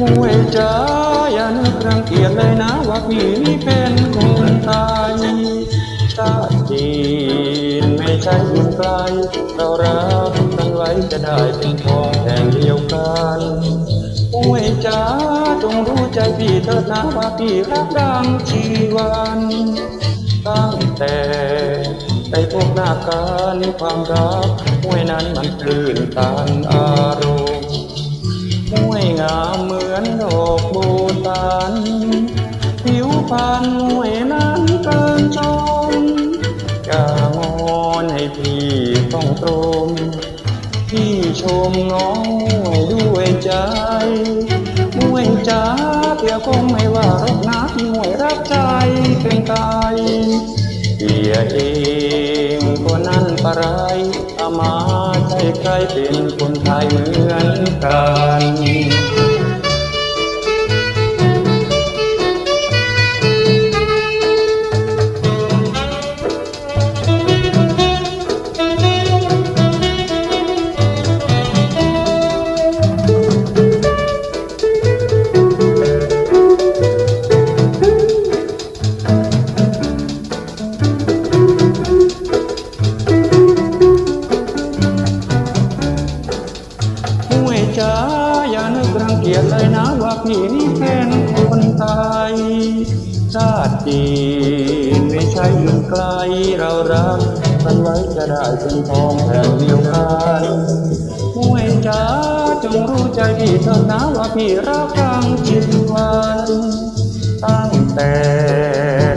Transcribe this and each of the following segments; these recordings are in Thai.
มวยจ้าอย่านึกรังเกียจเลยนะว่าพี่นี่เป็นคนไทยชาติจีนไม่ใช่อื่นไกลเรารักกันไว้จะได้เป็นทองแห่งเดียวกันมวยจ้าจงรู้ใจพี่เถิดนะว่าพี่รักดังชีวันตั้งแต่ได้พบหน้ากันความรักมวยนั้นมันคลื่นตันอาร พรรณมวยนั้นเกินชมอย่างอนให้พี่ต้องตรมพี่ชมน้องด้วยใจมวยจ้าเพียคงไม่ว่ารักนะที่มวยรักใจเป็นไกยเพียเองคนนั้นปะไรอามาใช่ใครเป็นคนไทยเหมือนกัน จ้าอย่านึกรังเกียจเลยนะว่าพี่นี่เป็นคนไทยชาติจีนไม่ใช่ยู่ไกลเรารักกันไว้จะได้เป็นทองแผ่นเดียวกันมวยจ้าจงรู้ใจพี่เถิดนะว่าพี่รักทั้งชีวันตั้งแต่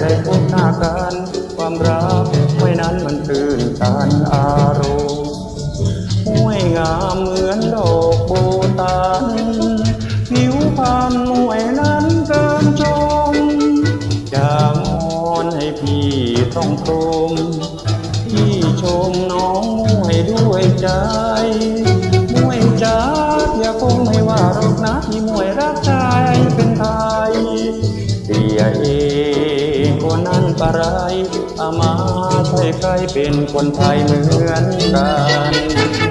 ได้พบหน้ากันความรักไว้นั้นมันตื่นตันอารมณ์ห้วยงามเหมือน ต้องตรงพี่ชมน้องมวยด้วยใจมวยจ้าอย่าคงไม่ว่ารอกนะที่มวยรักชายเป็นไทยเสียเองคนนั้นปะไรอามาใช่ใครเป็นคนไทยเหมือนกัน